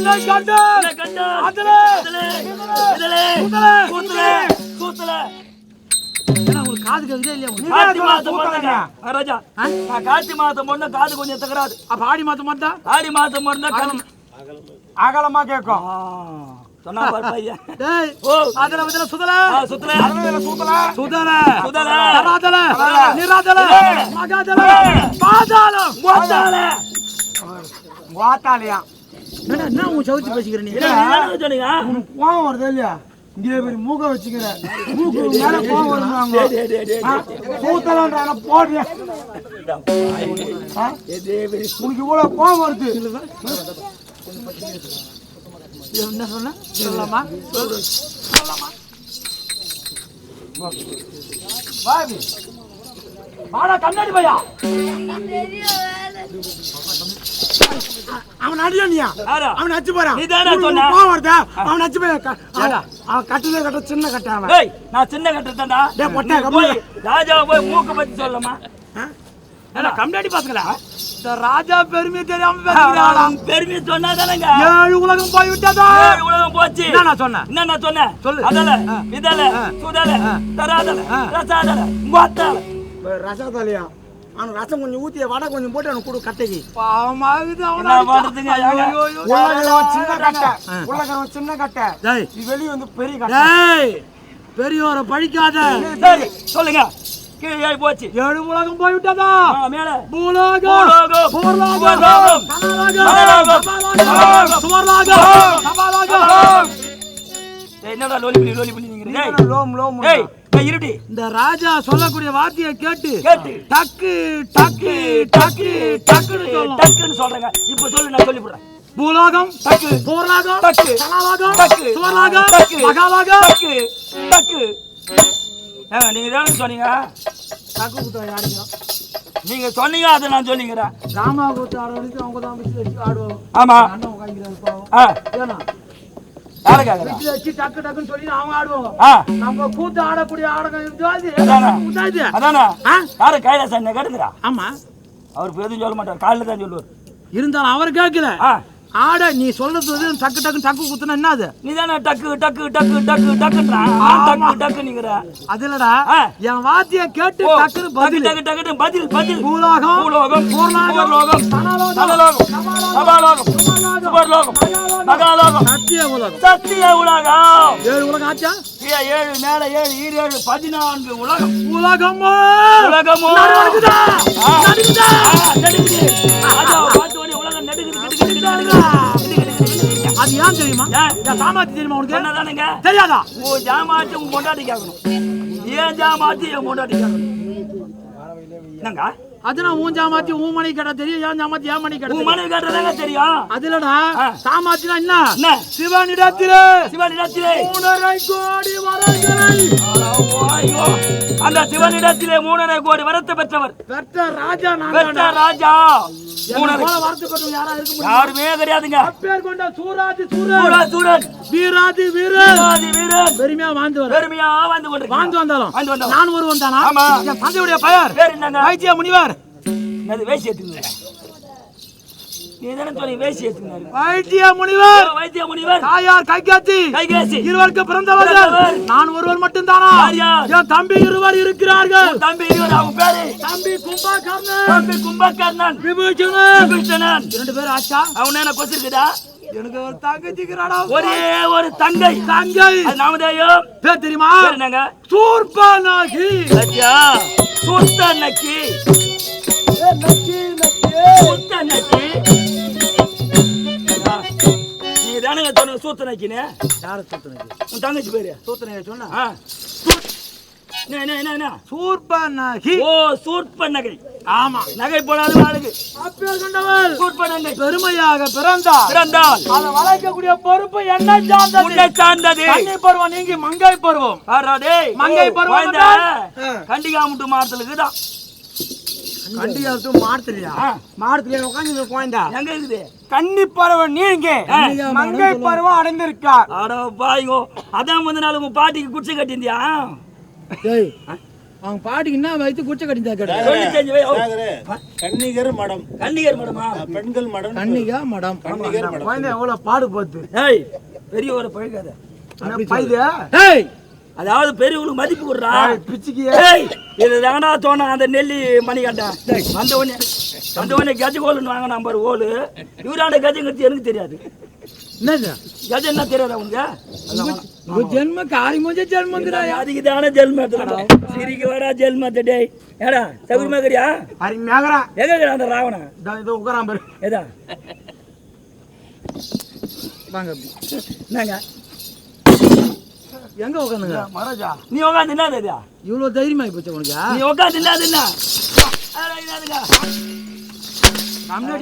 என்னை கண்டு என்ன கண்டா? அதிலே. இதுலே, இதுலே, கூத்தலே, கூத்தலே, கூத்தலே. ஏன்னா உங்களுக்கு காது கேக்குதா இல்லையா? உங்களுக்கு? கார்த்தி மாசம் பொண்ணுங்க. ஆ, ராஜா. நான் கார்த்தி மாசம் பொண்ணு காது கொஞ்சம் தகராது அப்ப ஆடி மாசம் மட்டும் ஆடி மாசம் அகலமா கேட்கும். சொன்னா பாரு பையன். டேய் ஓ. அதுல வந்து சுதல. ஆ, சுத்தல சூத்தல சுதல. சுதல. தராதல. நிராதல. மகாதல. பாதாளம். மொத்தால. வாத்தாலையா என்ன என்ன உன் சவுத்தி பேசிக்கிற நீ? சொன்னீங்க? கோவம் வருது இல்லையா? இங்கே பெரிய மூக்க வச்சுக்கிற. மூக்கு மேல கோவம் வருவாங்க டேய், டேய், டேய், டேய். சூத்தலன்றாங்க போடுறியா ஆ? உனக்கு இவ்வளவு கோவம் வருது. என்ன சொன்ன? சொல்லலாமா? பாபி வாடா. கண்ணாடி பையா. அவன் அடியானியா? அவன் அச்சு போறான் நீ தானே சொன்ன? கோவம் வருதா? அவன் அச்சு போய் அவன் கட்டுல கட்ட சின்ன கட்ட அவன். நான் சின்ன கட்டத்தான்டா. டேய், பொட்டை, ராஜாவை போய் மூக்க பத்தி சொல்லமா கண்ணாடி பாத்துக்கல இந்த ராஜா பெருமை தெரியாம பெருமை சொன்னா தானங்க. ஏழு உலகம் போய் விட்டதா ஏழு உலகம் போச்சு. என்ன நான் சொன்னேன்? என்ன நான் சொன்னேன்? சொல்லு. அதல. இதல. சுதல. தராதல. ரசாதல மொத்தால ரசத்தாலையா அவனுக்கு ரசம் கொஞ்சம் ஊத்தி வடை கொஞ்சம் போட்டு அவனுக்கு கொடு கட்டைக்கு. பாவமாகுது என்ன பண்றதுங்க சின்ன கட்டை. உள்ளகரம் சின்ன கட்டை. டேய். இது வெளியே வந்து பெரிய கட்டை. டேய். பெரியோரை பழிக்காத சரி, சொல்லுங்க. கீழே போச்சு. ஏழு உலகம் போய் விட்டதா மேல. பூலோகம். பூலோகம், பூலோகம், சுவர்லோகம், என்னடா லோலி பண்ணி லோலி நீங்க ஏய் லோம் லோம் ஏய், இருடி. இந்த ராஜா சொல்லக்கூடிய வார்த்தையை கேட்டு கேட்டு. டக்கு டக்கு டக்கு டக்குன்னு. டக்குன்னு சொல்றேங்க. இப்ப சொல்லு நான் சொல்லி போடுறேன் பூலோகம் டக்கு. பூர்லோகம் டக்கு. கனலோகம் டக்கு. சுவர்லோகம் டக்கு. மகாலோகம். டக்கு. டக்கு. நீங்க தானே சொன்னீங்க? டக்கு குத்தா யாருக்கும் நீங்க? சொன்னீங்க அதை நான் சொன்னீங்கிறேன் ராமா கூத்து ஆடுறதுக்கு அவங்க தான் ஆடுவோம் ஆமா. அண்ணன் உட்காந்துக்கிறாரு ஏன்னா நம்ம கூத்து ஆடக்கூடிய ஆடகம்? யாரு கைலாசம் கேட்டுக்கிறா ஆமா. அவர் எதுவும் சொல்ல மாட்டார் காலையில தான் சொல்லுவார். இருந்தாலும் அவர் கேட்கல. ஆட நீ சொல்றது டக்கு டக்கு டக்கு குத்துனா என்னது நீ தானே டக்கு டக்கு டக்கு டக்கு டக்குன்றான் நான் டக்கு டக்குன்னுங்கிற. அது இல்லடா. என் வாத்திய கேட்டு ஓ, டக்குன்னு டக்கு பதில். டக்கு டக்கு பதில் பதில். பூலோகம் பூலோகம் பூர்லோகம் தனலோகம், தனலோகம் சபாலோகம், சுபர்லோகம், மகாலோகம், சத்திய உலகம். சத்திய உலகம். ஏழு உலகம் ஆச்சா? ஏழு மேல ஏழு ஈர ஏழு பதினான்கு உலகம். உலகமோ? உலகமோ? நடுங்குதா? ஆ. நடுங்குதா? அது ஏன் தெரியுமா? சாமாத்தி தெரியுமா உனக்கு? தெரியாதா? உன் ஜாமாத்தி உன் பொண்டாட்டி கேட்கணும் ஏன் ஜாமாத்தி என் பொண்டாட்டி கேட்கணும் என்னங்க? அது நான் உன் சாமாத்தி உன் மணி கேட்டா தெரியும். ஏன் சாமாத்தி ஏன் மணி உன் கேட்டா மனைவி கேட்டதாங்க தெரியும். அது இல்லடா ஆ. சாமாத்தினா என்ன? சிவனிடத்திலே. சிவனிடத்திலே. மூணரை கோடி வரங்களை. அந்த சிவனிடத்திலே மூணரை கோடி வரத்தை பெற்றவர். பெற்ற ராஜா பெற்ற ராஜா. யாருமே கிடையாதுங்க. அப்பேர் கொண்ட சூராதி சூரன். சூரன், வீராதி வீரன். வீரன். பெருமையா வாழ்ந்து வர. பெருமையா வந்து வாழ்ந்து வந்தாலும் வாழ்ந்து வந்தாலும். நான் ஒருவன் தானா? ஆமா. தந்தையுடைய பெயர் பேர் என்னங்க? வைத்திய முனிவர் அது ஏத்துங்க நீ தானே சொல்லி வேசி ஏத்துங்க வைத்திய முனிவர்! வைத்திய முனிவர்? தாயார் கைகாத்தி கைகேசி. இருவருக்கு பிறந்தவர்கள்! பிறந்தவர். நான் ஒருவர் மட்டும்தானா? என் தம்பி இருவர் இருக்கிறார்கள்! தம்பி இருவர் அவங்க பேரு? தம்பி கும்பகர்ணன்! தம்பி கும்பகர்ணன். விபூஷணன்! கிருஷ்ணன் இரண்டு பேரும் ஆச்சா? அவன் என்ன கொசிருக்குதா? எனக்கு ஒரு தங்கச்சிக்கிறாடா ஒரே ஒரு தங்கை. தங்கை! நாமதேயம். பேர் தெரியுமா? என்னங்க? சூர்பனாகி! சத்யா. சுத்த நக்கி சுத்த நக்கி தூத்தனாக்கினே யாரை தூத்தனாக்கி உன் தங்கச்சி பேரு? தூத்தனாக்கி சொன்னா? சூர்ப பொறுப்பு என்ன சார்ந்தது. உன்னை சார்ந்தது. பருவம் நீங்கி மங்கை பருவம். ஆறாடே மங்கை பருவம் கண்டிகாமுட்டு மாறத்துலக்கு தான் கண்டியாத்து மாடுத்துறியா ஆ. மாடுத்துறியா உட்காந்து குழந்தா எங்க இருக்குது? கன்னி பருவம் நீங்க. மங்கை பருவம் அடைந்திருக்கார். அட பாய்கோ அதான் முந்த நாள் உங்க பாட்டிக்கு குடிச்சு கட்டியிருந்தியா? அவங்க பாட்டுக்கு என்ன வைத்து குச்ச சாகரே, கன்னிகர் மடம். கன்னிகர் மடமா? பெண்கள் மடம். கண்ணிகா மடம். கன்னிகர் மடம். குழந்தை எவ்வளவு பாடு பார்த்து ஏய் பெரிய ஒரு பழகாத என்ன பைது ஏய்! அதாவது பெரியவங்களுக்கு மதிப்பு கொடுறா. பிச்சுக்கு ஏய் இது தானடா தோணா அந்த நெல்லி மணி கட்டேன் வந்த உடனே வந்த உடனே கஜ கோலுன்னு வாங்க நம்பர் ஓலு. இவராண்ட கஜங்கிறது எனக்கு தெரியாது. என்னது? கஜ என்ன தெரியாது அவங்க ஜென்ம காரி மூஞ்ச ஜென்மந்துடா அதுக்கு தானே ஜெல்ம சிரிக்க வாடா ஜெல்ம டேய். ஏடா சகுரமா கரியா அரி மேகரா எங்க இருக்கிறான் அந்த ராவணன்? இதோ உட்காரான் பாரு. எதா? வாங்க. என்னங்க? எங்க உட்காந்துங்க மகாராஜா. நீ உட்காந்து என்னது இவ்வளவு தைரியமாயி போச்சு உனக்கு? நீ உட்காந்து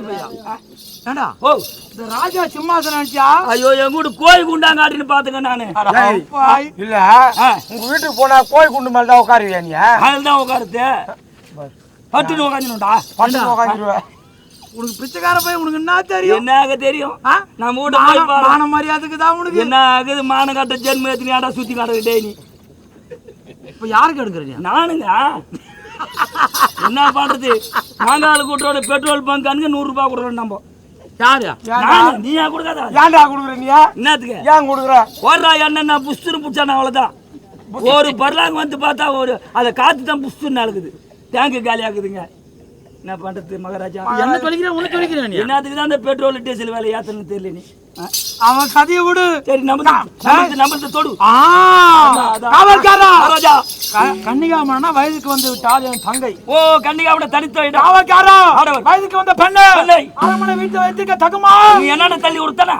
பையா ஏண்டா ஓ இந்த ராஜா சிம்மாசனம் ஐயோ என் கூட கோழி குண்டாங்காட்டின்னு பாத்துங்க நானு. இல்ல உங்க வீட்டுக்கு போனா கோழி குண்டு மேல தான் உட்காருவியா நீ? அதுதான் உட்காருது. பட்டுன்னு உட்காந்துடா பட்டு உட்காந்துருவேன் உனக்கு பிச்சைக்கார பையன் உனக்கு என்ன தெரியும்? என்ன தெரியும்? நம்ம வீட்டு போய் மான- மரியாதைக்கு தான் உனக்கு. என்ன ஆகுது? மான கட்ட ஜென்ம எத்தனையாடா சுத்தி காட்டுக்கிட்டே நீ. இப்ப யாருக்கு எடுக்கிறீங்க? நானுங்க. என்ன பண்றது? மாங்கால கூட்டோட பெட்ரோல் பங்க் அங்க நூறு ரூபாய் கொடுக்குறோம் நம்ம. யாரு? நானு, நீ ஏன் கொடுக்காத? ஏன்டா குடுக்குற நீ? என்னத்துக்கு? ஏன் குடுக்குற? ஓடுறா என்ன புஷ்துன்னு பிடிச்சான அவ்வளவுதான். ஒரு பர்லாங்க வந்து பார்த்தா ஒரு அதை காத்து தான் புஷ்துன்னு நடக்குது டேங்கு காலி ஆகுதுங்க என்ன பண்றது மகாராஜா? என்ன தொலைக்கிறேன் உனக்கு தொலைக்கிறேன் என்னத்துக்கு தான் இந்த பெட்ரோல் டீசல் வேலை ஏத்தணும்னு தெரியல நீ? அவன் கதையை விடு. சரி நம்ம நம்மளுக்கு தொடு. காவல்காரா. மகாராஜா. கன்னிகாமனா வயதுக்கு வந்து விட்டால் என் தங்கை. ஓ கண்டிக்காவிட தனித்த இடம் காவல்காரா. வயதுக்கு வந்த பெண்ணு. அரமனை வீட்டு வைத்துக்க தகுமா? நீ என்னென்ன தள்ளி கொடுத்தானா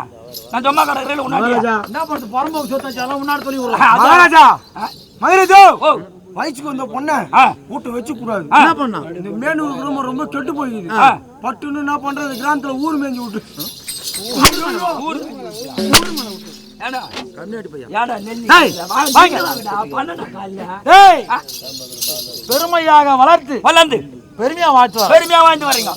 நான் சும்மா கிடக்குறேன் உன்னாடியா என்ன பண்றது புறம்போக்கு சொத்தாச்சாலும் முன்னாடி சொல்லி விடுறேன். மகாராஜா. மதுரைஜோ ஓ. வயசுக்கு வந்த பொண்ண. வீட்டை வச்சு கூடாது என்ன பண்ணா? இந்த மேனூர் குடும்பம் ரொம்ப கெட்டு போயிடுது. பட்டுன்னு என்ன பண்றது? கிராமத்துல ஊர் மேய்ஞ்சி விட்டு. பெருமையாக வளர்த்து வளர்ந்து. பெருமையா வாழ்த்துவார் பெருமையா வாழ்ந்து வரீங்க.